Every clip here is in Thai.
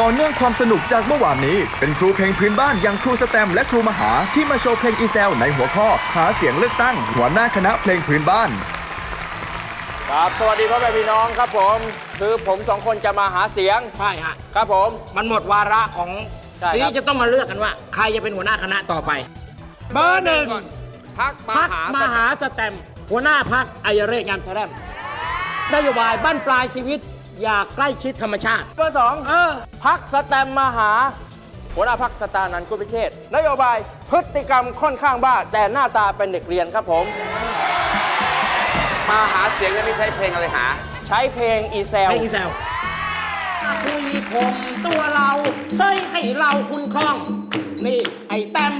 ต่อเนื่องความสนุกจากเมื่อวานนี้ เป็นครูเพลงพื้นบ้านอย่างครูสแตมและครูมหาที่มาโชว์เพลงอีแซลในหัวข้อ หาเสียงเลือกตั้ง หัวหน้าคณะเพลงพื้นบ้าน ครับสวัสดีพ่อแม่พี่น้องครับผมคือผมสองคนจะมาหาเสียงใช่ฮะครับผม มันหมดวาระของใช่ครับ ทีนี้จะต้องมาเลือกกันว่า ใครจะเป็นหัวหน้าคณะต่อไป เบอร์หนึ่งพักมาพักหามหาสแตมป์หัวหน้าพักอายเรศงามแสรมนโยบายบ้านปลายชีวิต อยากใกล้ชิดธรรมชาติ เบอร์สองเออ พักสแตมมาหา หัวหน้าพักสตานันกุลพิเชษฐ์นโยบายพฤติกรรมค่อนข้างบ้า แต่หน้าตาเป็นเด็กเรียนครับผม มาหาเสียงกันนี่ใช้เพลงอะไรหา ใช้เพลงอีแซลเพลงอีแซวคุยคมตัวเราเฮ้ยให้เราคุณคล่อง นี่ไอ้แต้ม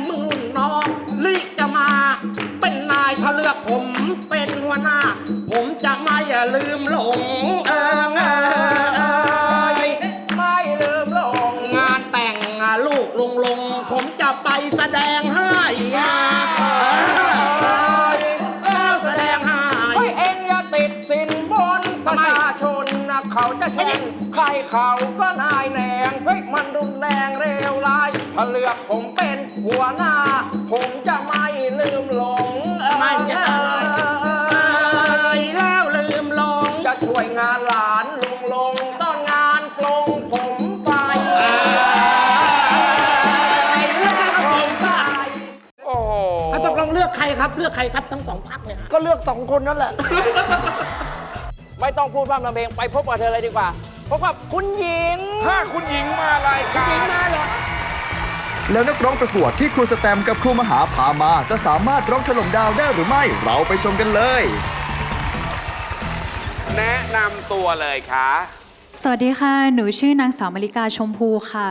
เขาจะเช่นใครเขาก็นายแหนงเฮ้ยมันรุนแรงเร็วร้ายถ้าเลือกผมเป็นหัวหน้า ผมจะไม่ลืมหลงไม่จะเอเอ้ยแล้วลืมลง จะช่วยงานหลานลุงลงต้อนงานกลงผมไฟแล้วผมฝ่ายโอ้โหถ้าตกลงเลือกใครครับ เลือกใครครับทั้งสองพักเลยฮะก็เลือกสองคนนั่นแหละ ไม่ต้องพูดพร่ำทำเพลงไปพบกับเธอเลยดีกว่าพบกับคุณหญิงถ้าคุณหญิงมารายการแล้วนักร้องประกวดที่ครูสแตมกับครูมหาพามา จะสามารถร้องถล่มดาวได้หรือไม่ เราไปชมกันเลย แนะนำตัวเลยค่ะ สวัสดีค่ะ หนูชื่อนางสาวมาริกาชมพูค่ะ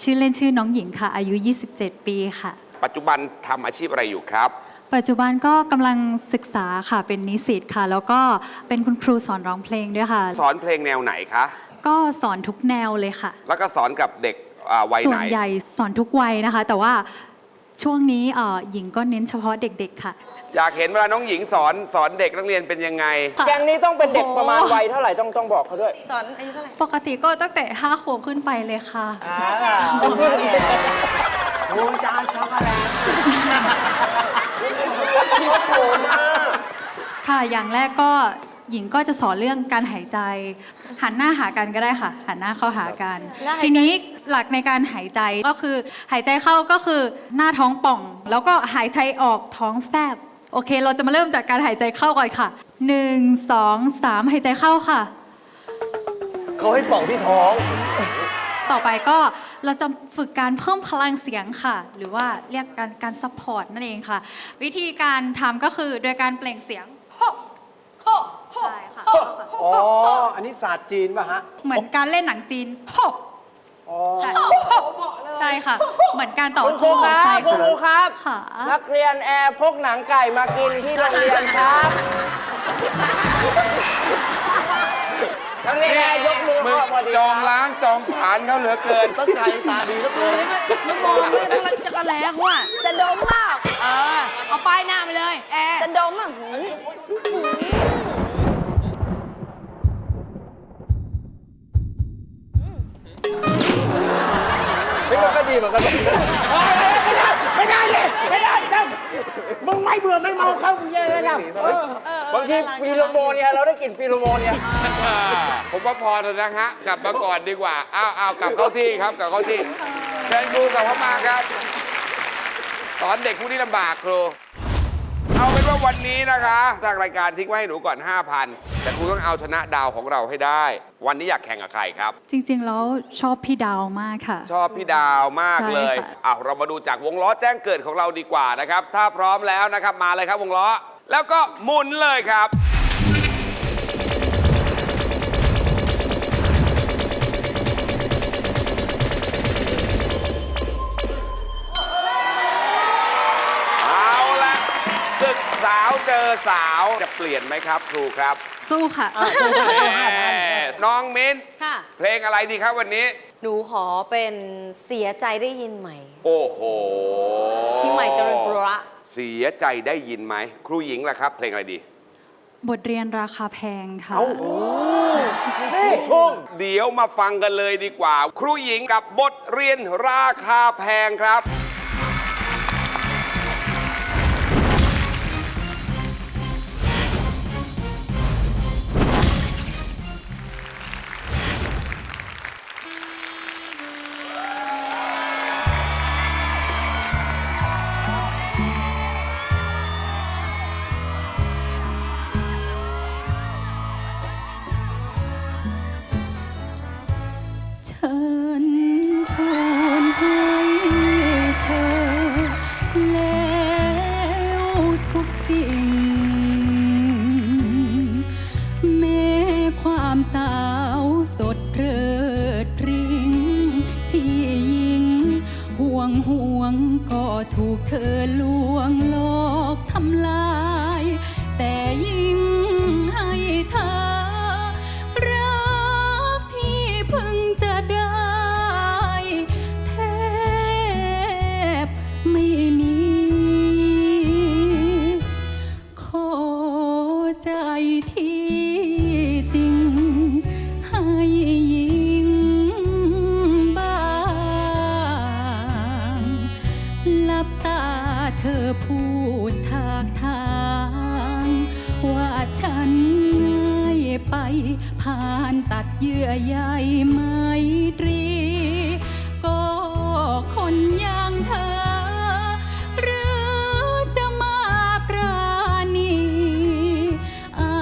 ชื่อเล่นชื่อน้องหญิงค่ะ อายุ 27 ปีค่ะ ปัจจุบันทำอาชีพอะไรอยู่ครับ ปัจจุบันก็กำลังศึกษาค่ะเป็นนิสิตค่ะ แล้วก็เป็นคุณครูสอนร้องเพลงด้วยค่ะ สอนเพลงแนวไหนคะ ก็สอนทุกแนวเลยค่ะ แล้วก็สอนกับเด็กอ่าวัยส่ไหวนนใหญ่สอนทุกวัยนะคะ แต่ว่าช่วงนี้เอ่อหญิงก็เน้นเฉพาะเด็กๆค่ะ อยากเห็นเวลาน้องหญิงสอนสอนเด็กนักเรียนเป็นยังไง แกงนี้ต้องเป็นเด็กโอ้โหประมาณวัยเท่าไหร่ต้องต้องบอกเขาด้วยปกติก็ตั้งแต่5ขวบขึ้นไปเลยค่ะโอ้จานช็อกโกแลต ค่ะ อย่างแรกก็หญิงก็จะสอนเรื่องการหายใจ หันหน้าหากันก็ได้ค่ะ หันหน้าเข้าหากันทีนี้หลักในการหายใจก็คือ หายใจเข้าก็คือหน้าท้องป่อง แล้วก็หายใจออกท้องแฟบ โอเค เราจะมาเริ่มจากการหายใจเข้าก่อนค่ะ1 2 3หายใจเข้าค่ะ เขาให้ป่องที่ท้อง ต่อไปก็ เราจะฝึกการเพิ่มพลังเสียงค่ะ หรือว่าเรียกการการซัพพอร์ตนั่นเองค่ะ วิธีการทำก็คือโดยการเปล่งเสียงโฮโฮใช่ค่ะอ๋อ อันนี้ศาสตร์จีนป่ะฮะ เหมือนการเล่นหนังจีนโฮอ๋อ ใช่ใช่ค่ะ เหมือนการต่อคุณครูสู้ครัใช่บคุณครูค่ะครับค่ะนักเรียนแอร์พกหนังไก่มากินที่โรงเรียนครับ นักเรียนแอร์ยกมือมึงเข้าพอดีจองล้างจองผ่านเขาเหลือเกินตั้งใจตาดีแล้วเกินจะดมเปล่าเออเอาป้ายหน้าไปเลยแอร์จะดมอะหืมเฮ้ยมันก็ดีเหมือนกัน ไม่ได้ดิไม่ได้จ้งมึงไม่ เบื่อไม่เมาเข้ามึงแย่เลยนะเออบางทีฟีโรโมนเนี่ยเราได้กลิ่นฟีโรโมนเนี่ยผมว่าพอแล้วนะฮะกลับมาก่อนดีกว่าอ้าวอ้าวกลับเข้าที่ครับกลับเข้าที่เชิญครูกลับเข้ามาครับ สอนเด็กผู้นี้ลำบากครู เอาเป็นว่าวันนี้นะคะทางรายการทิ้งไว้ให้หนูก่อน 5,000 แต่ครูต้องเอาชนะดาวของเราให้ได้ วันนี้อยากแข่งกับใครครับ จริงๆ แล้วชอบพี่ดาวมากค่ะ ชอบพี่ดาวมากเลยใช่ค่ะอ้าวเรามาดูจากวงล้อแจ้งเกิดของเราดีกว่านะครับ ถ้าพร้อมแล้วนะครับ มาเลยครับวงล้อ แล้วก็หมุนเลยครับ อสาวจะเปลี่ยนไหมครับ ครูครับสู้ค่ะน้องมิ้นค่ะ เพลงอะไรดีครับวันนี้ หนูขอเป็นเสียใจได้ยินไหม โอ้โหพี่ใหม่เจริญบุระ เสียใจได้ยินไหม ครูหญิงล่ะครับ เพลงอะไรดีบทเรียนราคาแพงค่ะ เดี๋ยวมาฟังกันเลยดีกว่า ครูหญิงกับบทเรียนราคาแพงครับ ผ่านตัดเยื่อใยไมตรี ก็คนอย่างเธอ หรือจะมาปราณี อา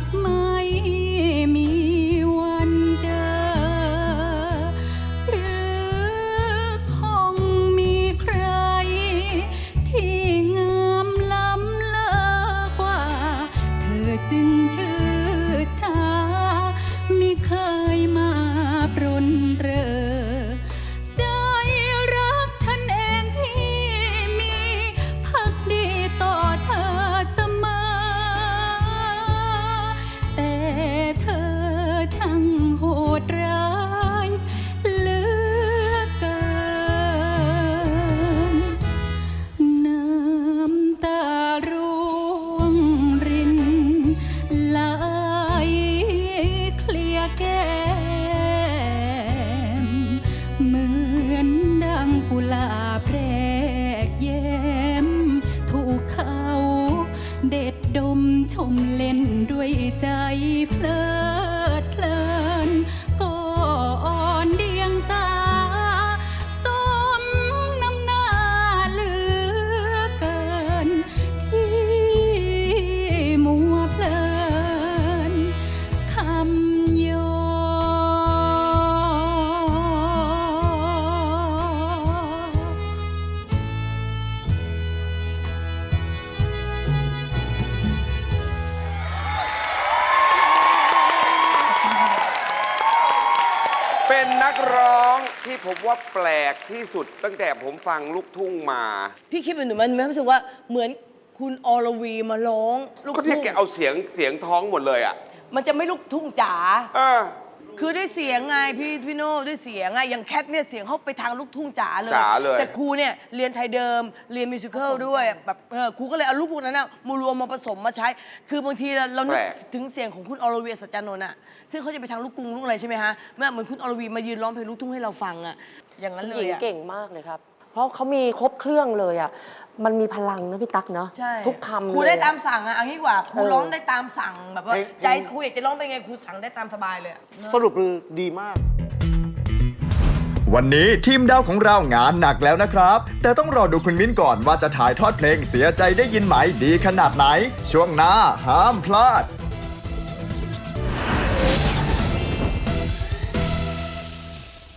จไม่มีวันเจอ หรือคงมีใคร ที่งามล้ำเลิกว่า เธอจึงเชื่อ นนักร้องที่ผมว่าแปลกที่สุด ตั้งแต่ผมฟังลูกทุ่งมา พี่คิดเป็นหนูมันรู้สึกว่าเหมือนคุณอรวีมาร้องลูกก็ที่ทุ่งแกเอาเสียงเสียงท้องหมดเลยอะ มันจะไม่ลูกทุ่งจ๋า เออ คือด้วยเสียงไงพี่พี่โน่ด้วยเสียงไงอย่างแคทเนี่ยเสียงเขาไปทางลูกทุ่งจ๋าเลย จ๋าเลย แต่ครูเนี่ยเรียนไทยเดิมเรียนมิวสิควลด้วยแบบเออครูก็เลยเอาลูกพวกนั้นนะมารวมมาผสมมาใช้ คือบางทีเราเรานึกถึงเสียงของคุณอรวีสัจจานนท์อะซึ่งเขาจะไปทางลูกกรุงลูกอะไรใช่ไหมฮะเมื่อเหมือนคุณอรวีมายืนร้องเพลงลูกทุ่งให้เราฟังอะอย่างนั้นเลหญิยงอะ เก่งมากเลยครับ เพราะเขามีครบเครื่องเลยอะมันมีพลังนะพี่ตั๊กเนาะใช่ทุกคำครูเลยได้อะตามสั่งอะเอันนี้ดีกว่าครูเออร้องได้ตามสั่งแบบว่าเฮ้ยใจครูอยากจะร้องเป็นไงครูสั่งได้ตามสบายเลยอะสรุปคือดีมาก วันนี้ทีมดาวของเรางานหนักแล้วนะครับ แต่ต้องรอดูคุณมิ้นก่อนว่าจะถ่ายทอดเพลงเสียใจได้ยินไหมดีขนาดไหน ช่วงหน้าห้ามพลาด